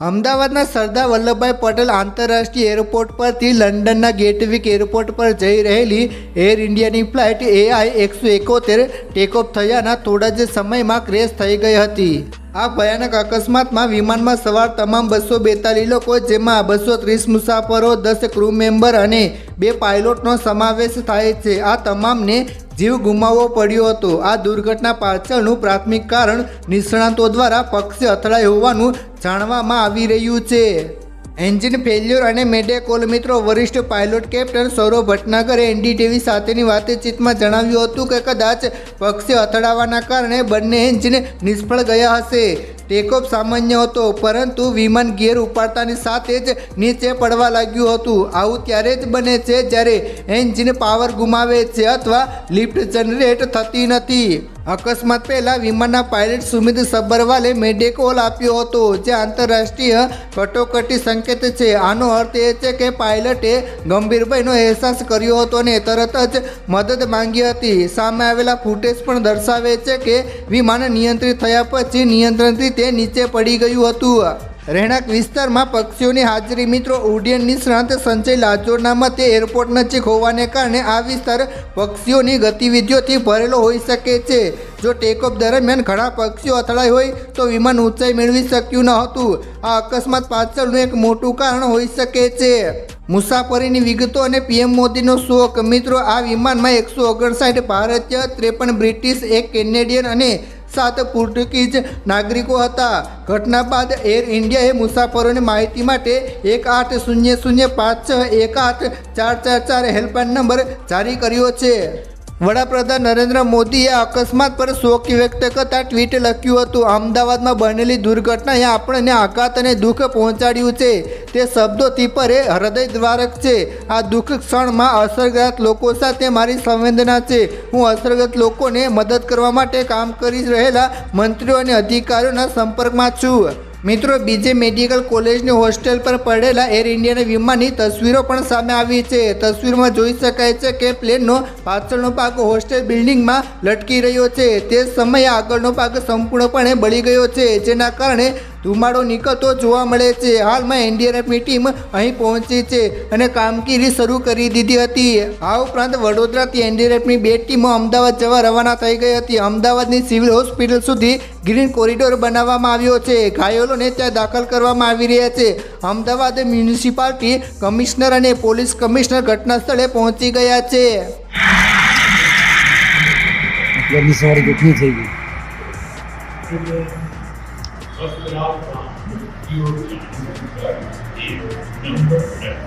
અમદાવાદના સરદાર વલ્લભભાઈ પટેલ આંતરરાષ્ટ્રીય એરપોર્ટ પરથી લંડનના ગેટવિક એરપોર્ટ પર જઈ રહેલી એર ઇન્ડિયાની ફ્લાઇટ એઆઈ એકસો એકોતેર ટેકઓફ થયાના થોડા જ સમયમાં ક્રેશ થઈ ગઈ હતી. આ ભયાનક અકસ્માતમાં વિમાનમાં સવાર તમામ બસો બેતાલીસ લોકો, જેમાં બસો ત્રીસ મુસાફરો, દસ ક્રૂ મેમ્બર અને બે પાયલોટનો સમાવેશ થાય છે. આ તમામને જીવ ગુમાવવો પડ્યો હતો. આ દુર્ઘટના પાછળનું પ્રાથમિક કારણ નિષ્ણાતો દ્વારા પક્ષે અથડાઈ હોવાનું જાણવામાં આવી રહ્યું છે. એન્જિન ફેલ્યોર અને મેડેકોલ મિત્રો, વરિષ્ઠ પાયલોટ કેપ્ટન સૌરવ ભટનાગરે એનડીટીવી સાથેની વાતચીતમાં જણાવ્યું હતું કે કદાચ પક્ષે અથડાવાના કારણે બંને એન્જિન નિષ્ફળ ગયા હશે. ટેકઓફ સામાન્ય હતો, પરંતુ વિમાન ગિયર ઉપાડતાની સાથે જ નીચે પડવા લાગ્યું હતું. આવું ત્યારે જ બને છે જ્યારે એન્જિન પાવર ગુમાવે છે અથવા લિફ્ટ જનરેટ થતી નથી. અકસ્માત પહેલા વિમાનના પાયલટ સુમિત સબરવાલે મેડેકોલ આપ્યો હતો, જે આંતરરાષ્ટ્રીય કટોકટી સંકેત છે. આનો અર્થ એ છે કે પાયલટે ગંભીરભાઈનો અહેસાસ કર્યો હતો અને તરત જ મદદ માંગી હતી. સામે આવેલા ફૂટેજ પણ દર્શાવે છે કે વિમાન નિયંત્રિત થયા પછી નિયંત્રણથી તે નીચે પડી ગયું હતું. રહેણાંક વિસ્તારમાં પક્ષીઓની હાજરી. મિત્રો ઉડ્ડયન નિષ્ણાંત સંજય લાજોરના મતે એરપોર્ટ નજીક હોવાને કારણે આ વિસ્તાર પક્ષીઓની ગતિવિધિઓથી ભરેલો હોઈ શકે છે. જો ટેકઓફ દરમિયાન ઘણા પક્ષીઓ અથડાઈ હોય, તો વિમાન ઊંચાઈ મેળવી શક્યું ન હતું. આ અકસ્માત પાછળનું એક મોટું કારણ હોઈ શકે છે. મુસાફરીની વિગતો અને પીએમ મોદીનો શોખ મિત્રો, આ વિમાનમાં એકસો ઓગણસાઠ ભારતીય, ત્રેપન બ્રિટિશ, એક કેનેડિયન અને સાત પોર્ટુગીઝ નાગરિકો હતા. ઘટના બાદ એર ઇન્ડિયાએ મુસાફરોની માહિતી માટે એક આઠ શૂન્ય શૂન્ય પાંચ છ એક આઠ ચાર ચાર ચાર હેલ્પલાઇન નંબર જારી કર્યો છે. વડાપ્રધાન નરેન્દ્ર મોદીએ અકસ્માત પર શોક વ્યક્ત કરતા ટ્વીટ લખ્યું હતું, અમદાવાદમાં બનેલી દુર્ઘટનાએ આપણને આઘાત અને દુઃખ પહોંચાડ્યું છે. તે શબ્દોથી પર એ હૃદયદ્વારક છે. આ દુઃખ ક્ષણમાં અસરગ્રસ્ત લોકો સાથે મારી સંવેદના છે. હું અસરગ્રસ્ત લોકોને મદદ કરવા માટે કામ કરી રહેલા મંત્રીઓ અને અધિકારીઓના સંપર્કમાં છું. મિત્રો બીજે મેડિકલ કોલેજની હોસ્ટેલ પર પડેલા એર ઇન્ડિયાના વિમાનની તસવીરો પણ સામે આવી છે. તસવીરમાં જોઈ શકાય છે કે પ્લેનનો પાછળનો ભાગ હોસ્ટેલ બિલ્ડિંગમાં લટકી રહ્યો છે. તે સમયે આગળનો ભાગ સંપૂર્ણપણે બળી ગયો છે, જેના કારણે ધુમાડો નીકળતો જોવા મળે છે. હાલમાં એનડીઆરએફની ટીમ અહીં પહોંચી છે અને કામગીરી શરૂ કરી દીધી હતી. આ ઉપરાંત વડોદરાથી એનડીઆરએફની બે ટીમો અમદાવાદ જવા રવાના થઈ ગઈ હતી. અમદાવાદની સિવિલ હોસ્પિટલ સુધી ગ્રીન કોરિડોર બનાવવામાં આવ્યો છે. ઘાયલોને ત્યાં દાખલ કરવામાં આવી રહ્યા છે. અમદાવાદ મ્યુનિસિપાલિટી કમિશનર અને પોલીસ કમિશનર ઘટના સ્થળે પહોંચી ગયા છે. ગઈ? That's not from your deal number.